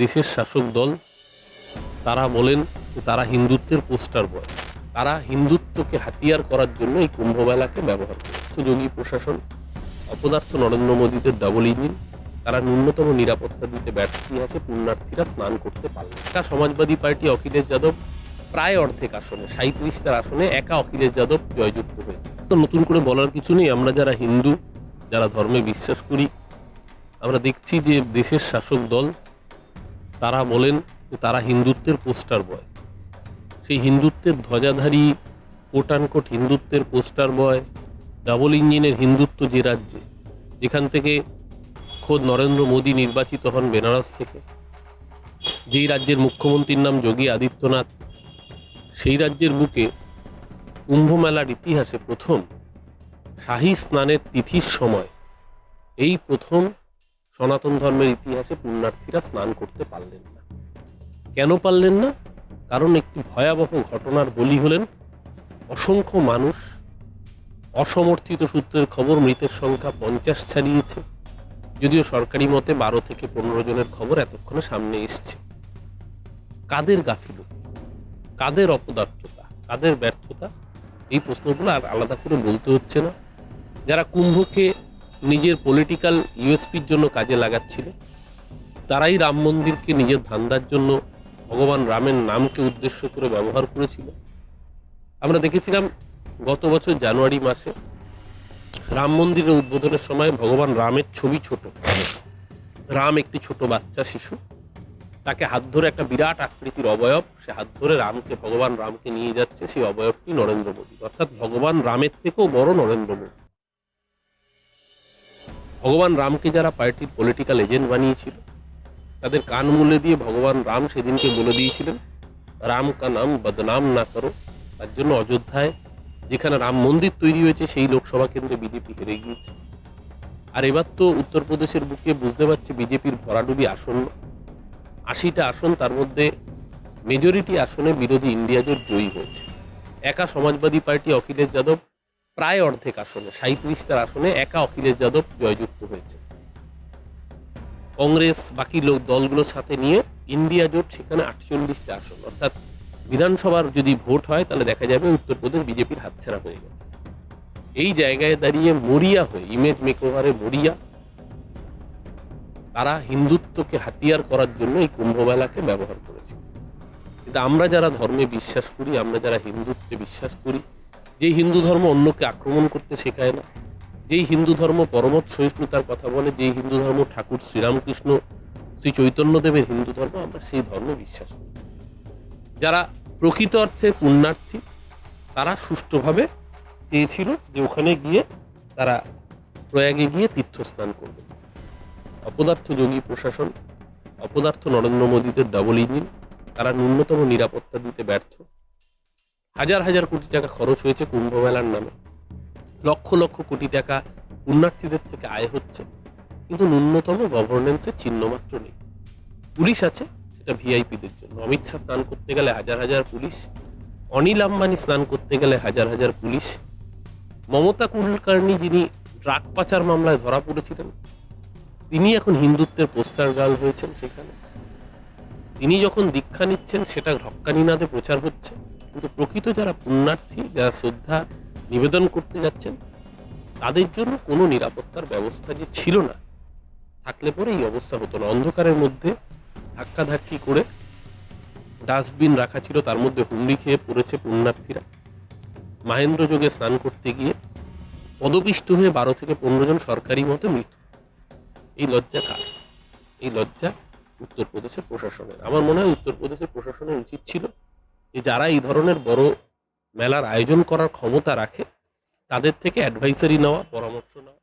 দেশের শাসক দল, তারা বলেন তারা হিন্দুত্বের পোস্টার বয়। তারা হিন্দুত্বকে হাতিয়ার করার জন্য এই কুম্ভমেলাকে ব্যবহার করে। যোগী প্রশাসন, অপদার্থ নরেন্দ্র মোদীদের ডাবল ইঞ্জিন তারা ন্যূনতম নিরাপত্তা দিতে ব্যর্থ ইতিহাসে পুণ্যার্থীরা স্নান করতে পারলেন একা সমাজবাদী পার্টি অখিলেশ যাদব প্রায় অর্ধেক আসনে সাঁত্রিশটার আসনে একা অখিলেশ যাদব জয়যুক্ত হয়েছে। তো নতুন করে বলার কিছু নেই, আমরা যারা হিন্দু, যারা ধর্মে বিশ্বাস করি, আমরা দেখছি যে দেশের শাসক দল তারা বলেন তারা হিন্দুত্বের পোস্টার বয়। সেই হিন্দুত্বের ধ্বজাধারী কোট আনকোট হিন্দুত্বের পোস্টার বয় ডাবল ইঞ্জিনের হিন্দুত্ব যে রাজ্যে, যেখান থেকে খোদ নরেন্দ্র মোদী নির্বাচিত হন বেনারস থেকে, যেই রাজ্যের মুখ্যমন্ত্রীর নাম যোগী আদিত্যনাথ, সেই রাজ্যের বুকে কুম্ভ মেলার ইতিহাসে প্রথম শাহী স্নানের তিথির সময় এই প্রথম সনাতন ধর্মের ইতিহাসে পুণ্যার্থীরা স্নান করতে পারলেন না। কেন পারলেন না? কারণ একটি ভয়াবহ ঘটনার বলি হলেন, অসংখ্য মানুষ অসমর্থিত সূত্রের খবর মৃতের সংখ্যা পঞ্চাশ ছাড়িয়েছে, যদিও সরকারি মতে বারো থেকে পনেরো জনের খবর এতক্ষণে সামনে এসছে। কাদের গাফিলতি? কাদের অপদার্থতা? কাদের ব্যর্থতা? এই প্রশ্নগুলো আর আলাদা করে বলতে হচ্ছে না। যারা কুম্ভকে নিজের পলিটিক্যাল ইউএসপির জন্য কাজে লাগাচ্ছিল। তারাই রাম মন্দিরকে নিজের ধান্দার জন্য ভগবান রামের নামকে উদ্দেশ্য করে ব্যবহার করেছিল। আমরা দেখেছিলাম গত বছর জানুয়ারি মাসে রাম মন্দিরের উদ্বোধনের সময় ভগবান রামের ছবি ছোট। রাম একটি ছোট বাচ্চা, শিশু। তাকে হাত ধরে একটা বিরাট আকৃতির অবয়ব, সে হাত ধরে রামকে, ভগবান রামকে নিয়ে যাচ্ছে সেই অবয়বটি নরেন্দ্র মোদী। অর্থাৎ ভগবান রামের থেকেও বড় নরেন্দ্র মোদী। ভগবান রামকে যারা পার্টির পলিটিক্যাল এজেন্ট বানিয়েছিল, তাদের কান মুলে দিয়ে ভগবান রাম সেদিনকে বলে দিয়েছিলেন, রাম কা নাম বদনাম না করো। তার জন্য অযোধ্যায় যেখানে রাম মন্দির তৈরি হয়েছে, সেই লোকসভা কেন্দ্রে বিজেপি হেরে গিয়েছে। আর এবার তো উত্তরপ্রদেশের বুকে বুঝতে পারছি বিজেপির ভরাডুবি আসন। আশিটা আসন তার মধ্যে মেজরিটি আসনে বিরোধী ইন্ডিয়া জোট জয়ী হয়েছে। একা সমাজবাদী পার্টি অখিলেশ যাদব প্রায় অর্ধেক আসনে সাঁত্রিশটার আসনে একা অখিলেশ যাদব জয়যুক্ত হয়েছে। কংগ্রেস বাকি লোক দলগুলোর সাথে নিয়ে ইন্ডিয়া জোট সেখানে আটচল্লিশটা আসন। অর্থাৎ বিধানসভার যদি ভোট হয়, তাহলে দেখা যাবে উত্তরপ্রদেশ বিজেপির হাতছাড়া হয়ে গেছে। এই জায়গায় দাঁড়িয়ে মরিয়া হয়ে ইমেজ মেকওভারে মরিয়া, তারা হিন্দুত্বকে হাতিয়ার করার জন্য এই কুম্ভমেলাকে ব্যবহার করেছে। কিন্তু আমরা যারা ধর্মে বিশ্বাস করি, আমরা যারা হিন্দুত্বে বিশ্বাস করি যেই হিন্দু ধর্ম অন্যকে আক্রমণ করতে শেখায় না যেই হিন্দু ধর্ম পরমত সহিষ্ণুতার কথা বলে যেই হিন্দু ধর্ম ঠাকুর শ্রীরামকৃষ্ণ শ্রী চৈতন্যদেবের হিন্দু ধর্ম, আমরা সেই ধর্মে বিশ্বাস করি। যারা প্রকৃত অর্থে পুণ্যার্থী, তারা সুষ্ঠুভাবে চেয়েছিল যে ওখানে গিয়ে তারা প্রয়াগে গিয়ে তীর্থস্নান করবে। অপদার্থ যোগী প্রশাসন, অপদার্থ নরেন্দ্র মোদীদের ডাবল ইঞ্জিন তারা ন্যূনতম নিরাপত্তা দিতে ব্যর্থ। হাজার হাজার কোটি টাকা খরচ হয়েছে কুম্ভ মেলার নামে। লক্ষ লক্ষ কোটি টাকা পুণ্যার্থীদের থেকে আয় হচ্ছে। কিন্তু ন্যূনতম গভর্নেন্সের চিহ্ন মাত্র নেই। পুলিশ আছে, সেটা ভিআইপিদের জন্য। অমিত শাহ স্নান করতে গেলে হাজার হাজার পুলিশ। অনিল আম্বানি স্নান করতে গেলে হাজার হাজার পুলিশ। মমতা কুলকার্নি যিনি ড্রাগ পাচার মামলায় ধরা পড়েছিলেন, তিনি এখন হিন্দুত্বের পোস্টার গার্ল হয়েছেন সেখানে। তিনি যখন দীক্ষা নিচ্ছেন, সেটা হক্কানিনাদে প্রচার হচ্ছে। কিন্তু প্রকৃত যারা পুণ্যার্থী, যারা শ্রদ্ধা নিবেদন করতে যাচ্ছেন, তাদের জন্য কোনো নিরাপত্তার ব্যবস্থা যে ছিল না, থাকলে পরে এই অবস্থা হতো না। অন্ধকারের মধ্যে ধাক্কাধাক্কি করে ডাস্টবিন রাখা ছিল, তার মধ্যে হুমড়ি খেয়ে পড়েছে পুণ্যার্থীরা। মাহেন্দ্র যোগে স্নান করতে গিয়ে পদপিষ্ট হয়ে বারো থেকে পনেরো জন সরকারি মতে মৃত। এই লজ্জা কার? এই লজ্জা উত্তরপ্রদেশের প্রশাসনের। আমার মনে হয় উত্তরপ্রদেশের প্রশাসনের উচিত ছিল যে যারা এই ধরনের বড় মেলার আয়োজন করার ক্ষমতা রাখে, তাদের থেকে অ্যাডভাইসারি নেওয়া, পরামর্শ নেওয়া।